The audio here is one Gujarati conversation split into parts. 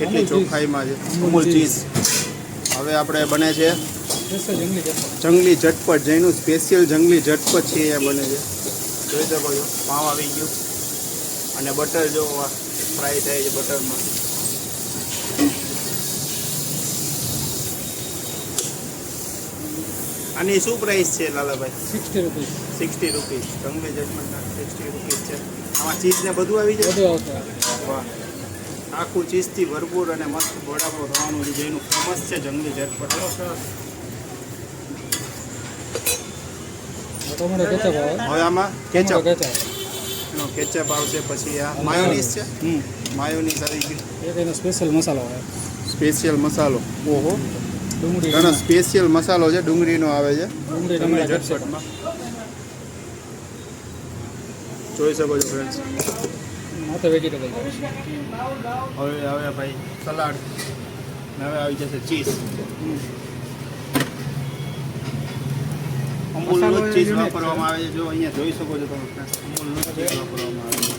કેટલી ચોખ્ખાઈમાં છે? અમૂલ ચીઝ. હવે આપણે બને છે જંગલી ઝટપટ જેનું સ્પેશિયલ જંગલી ઝટપટ છે એ બને છે. જોઈ શકો છો પાવ આવી ગયું. અને બટર જો ફ્રાય થાય છે બટરમાં. આની શું પ્રાઇસ છે Lalabhai? Sixty rupees. Sixty rupees. જંગલી ઝટપટના સિક્સટી રૂપીસ છે. આમાં ચીઝ ને બધું આવી જાય? બધું આવશે. વાહ. આખું ચીઝથી ભરપૂર અને મસ્ત વડાપાવ થવાનું છે. જેનું ફેમસ છે જંગલી ઝટપટ. હવે આમાં કેચઅપ એનો કેચઅપ આવશે પછી આ માયોનીઝ છે? હમ માયોનીઝ આવી એનો સ્પેશિયલ મસાલો આવે. સ્પેશિયલ મસાલો. ઓહો. ડુંગળી ઘણો સ્પેશિયલ મસાલો છે ડુંગળીનો આવે છે. ડુંગળી ઝટપટમાં. જોઈ શકો છો ફ્રેન્ડ્સ માથે વેજીટેબલ હવે હવે ભાઈ સલાડ. હવે આવી જશે ચીઝ અમૂલનો ચીઝ વાપરવામાં આવે છે. જો અહીંયા જોઈ શકો છો તમે. અમૂલનો ચીઝ વાપરવામાં આવે છે.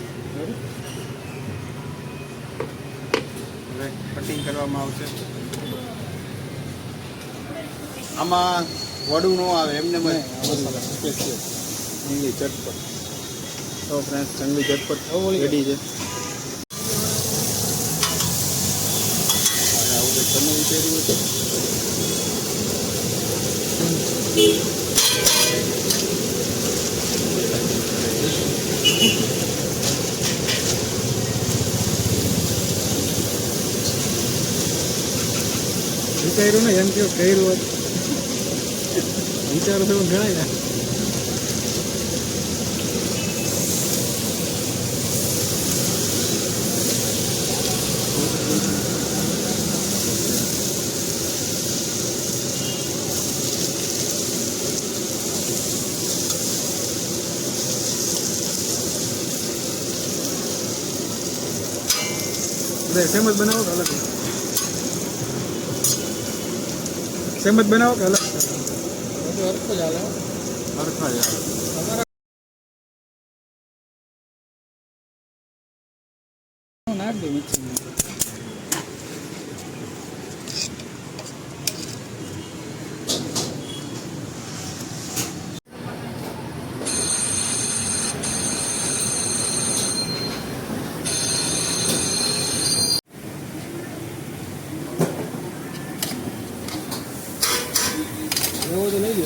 કટિંગ કરવામાં આવશે. આમાં વડું ન આવે એમને ચટપટ. તો ફ્રેન્ડ્સ જંગલી ઝટપટ રેડી છે. તમે વિચાર્યું વિચાર્યું ને, એમ કેવું કર્યું વિચારો તો ગણાય ને. સેમ જ બનાવો કે અલગ? સેમ જ બનાવો કે અલગ? બધું હરખું જ હાલે હરખા જ આવે. वो तो नहीं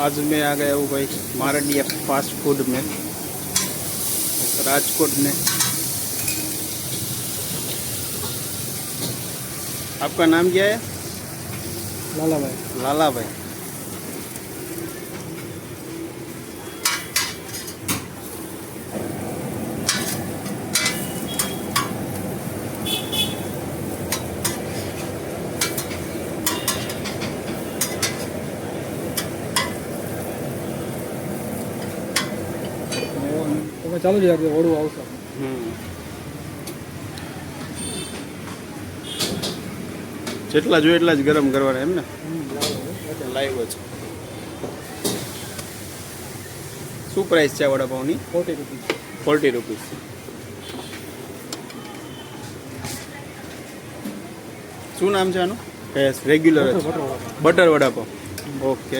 आज मैं आ गया हूँ भाई मारंडिया फास्ट फ़ूड में राजकोट में। आपका नाम क्या है? लाला भाई। लाला भाई। તમે ચાલુ જ રાખજો ઓળું આવશે. જેટલા જોઈએ એટલા જ ગરમ કરવાના એમ ને? લાઈવ જ શું પ્રાઇસ છે વડાપાઉંની ફોર્ટી રૂપીસ ફોર્ટી રૂપીસ શું નામ છે આનું? Regular butter vada pav okay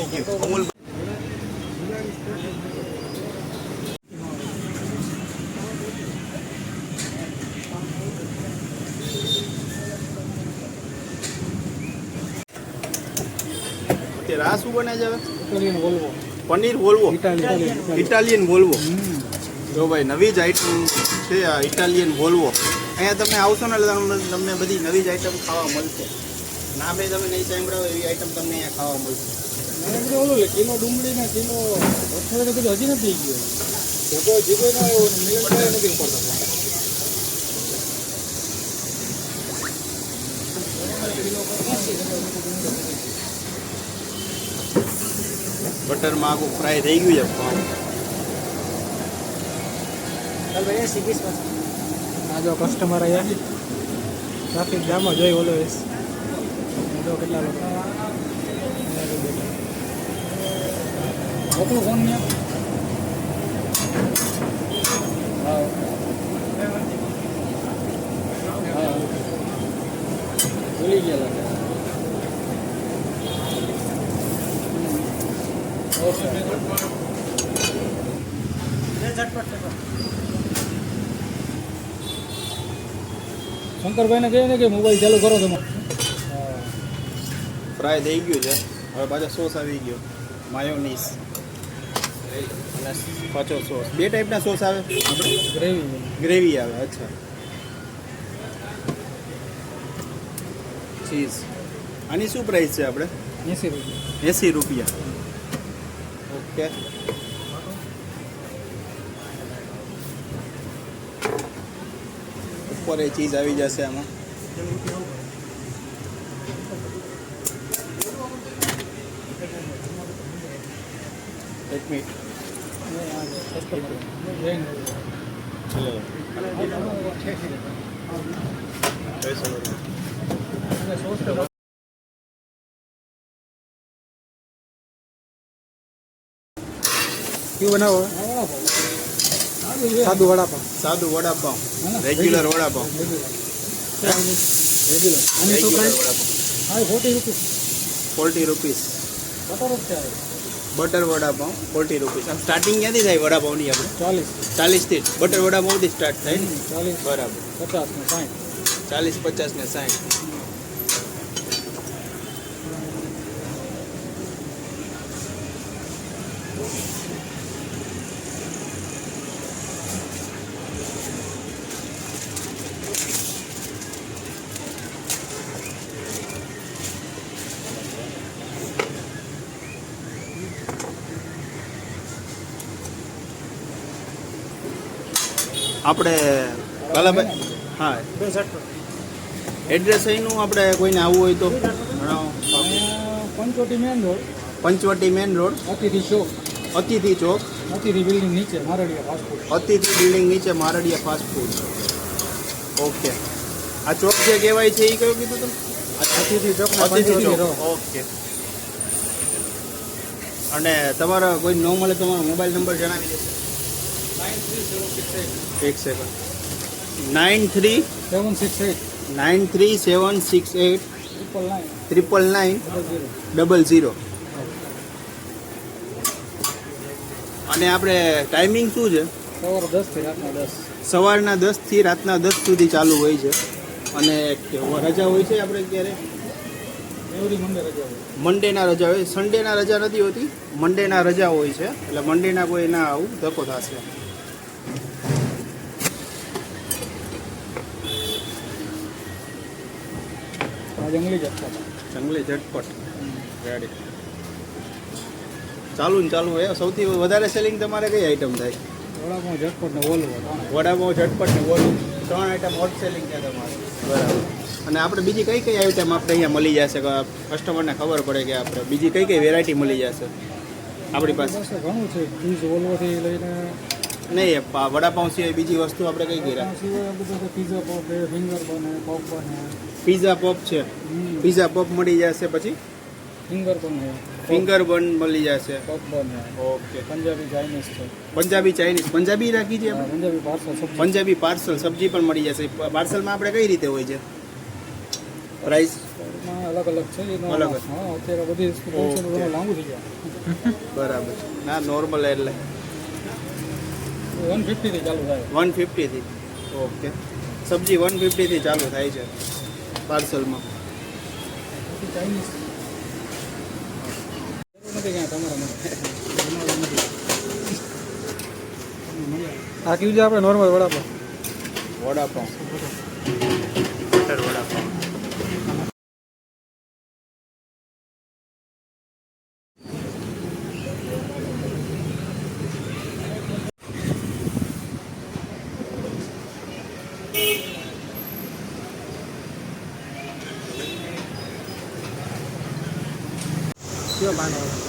Amul અત્યારે આ શું બને છે Italian Volvo paneer Volvo Italian Volvo જો ભાઈ નવી જ આઈટમ છે આ ઇટાલિયન વોલ્વો અહીંયા તમે આવશો ને એટલે તમને તમને બધી નવી જ આઈટમ ખાવા મળશે. નામે તમે નહીં સાંભળાવો એવી આઈટમ તમને અહીંયા ખાવા મળશે. મને ઓલું કિલો ડુંગળી ને કિલો અથડે બધું હજી નથી ગયું. ના આવ્યો નથી ઉપાડતા બટરમાં આખું ફ્રાય થઈ ગયું છે પાઉં આ જો કસ્ટમર આવ્યા ટ્રાફિક જામ જોઈ ઓલો કેટલા લોકો મોકલું ફોન ને ભૂલી ગયા લાગે શંકરભાઈને કહે ને કે મોબાઈલ ચાલુ કરો તમે. ફ્રાય થઈ ગયું છે. હવે પાછો સોસ આવી ગયો. માયોનીસ અને પાછો સોસ. બે ટાઈપના સોસ આવે? ગ્રેવી ગ્રેવી આવે અચ્છા. ચીઝ આની શું પ્રાઇસ છે આપણે? એંસી રૂપિયા. એંસી રૂપિયા. ઓકે. ઉપર એ ચીઝ આવી જશે આમાં. એક મિનિટ ક્યું બનાવો? સાદું વડાપાઉં સાદું વડાપાઉં રેગ્યુલર વડાપાઉં રેગ્યુલર હા forty rupees forty rupees butter જ છે. Butter vada pav forty rupees. આમ સ્ટાર્ટિંગ ક્યાંથી થાય વડાપાઉંની આપણે? ચાલીસ. ચાલીસથી. જ બટર વડાપાઉંથી સ્ટાર્ટ થાય ને? ચાલીસ. બરાબર. પચાસ ને સાઠ ચાલીસ પચાસ ને સાઠ આપણે કાલાભાઈ હા. એડ્રેસ અહીંનું આપણે કોઈને આવવું હોય તો Panchvati main road. Panchvati main road. Atithi Chowk. Atithi ચોક. અતિથિ બિલ્ડિંગ નીચે મારડિયા ફાસ્ટફૂડ અતિથિ બિલ્ડિંગ નીચે મારડિયા ફાસ્ટ ફૂડ ઓકે આ ચોક જે કહેવાય છે એ કયું કીધું તમે? અતિથિ અતિથિ ચોક. રોડ. ઓકે અને તમારો કોઈ ન મળે તમારો મોબાઈલ નંબર જણાવી દેશો એક second nine three seven six eight nine three seven six eight triple nine triple nine double zero અને આપણે ટાઈમિંગ શું છે? સવારે દસથી રાતના દસ. સવારના દસથી રાતના દસ સુધી ચાલુ હોય છે. અને રજા હોય છે આપણે ક્યારે મંડેના રજા હોય. સન્ડેના રજા નથી હોતી. મંડેના રજા હોય છે. એટલે મંડેના કોઈ ના આવું ધક્કો થશે. જંગલી જટપટ. જંગલી ઝટપટ રેડી ચાલુ ને ચાલુ. એ સૌથી વધારે સેલિંગ તમારે કઈ આઈટમ થાય? વડાપાઉં ઝટપટ ને ત્રણે. વડાપાઉં ઝટપટ ને ઓલું ત્રણ આઈટમ હોટ સેલિંગ છે તમારે. બરાબર. અને આપણે બીજી કઈ કઈ આઈટમ આપણે અહીંયા મળી જશે? કે કસ્ટમરને ખબર પડે કે આપણે બીજી કઈ કઈ વેરાયટી મળી જશે? આપણી પાસે. ઘણું છે. ચીઝ ઓલવોથી લઈને નહીં વડાપાઉં સિવાય બીજી વસ્તુ આપણે કઈ સિવાય પીઝા પોપ છે ફિંગર બને પોપ પીઝા પોપ છે. પીઝા પોપ મળી જશે પછી? ફિંગર બને ફિંગર બન મળી જશે. પોપ બને ઓકે પંજાબી ચાઇનીઝ છે. પંજાબી ચાઇનીઝ પંજાબી રાખી છે આપણે? પંજાબી પાર્સલ પંજાબી પાર્સલ સબ્જી પણ મળી જશે. પાર્સલમાં આપણે કઈ રીતે હોય છે? પ્રાઇસ અલગ અલગ છે. અલગ અત્યારે બધી લાંબુ થઈ ગયા. બરાબર. ના નોર્મલ એટલે. વન ફિફ્ટીથી ચાલુ થાય. વન ફિફ્ટીથી ઓકે. સબ્જી વન ફિફ્ટીથી ચાલુ થાય છે પાર્સલમાં. આ કીધું આપણે નોર્મલ વડાપાઉં વડાપાઉં કયો બાંધો મારો વીડિયો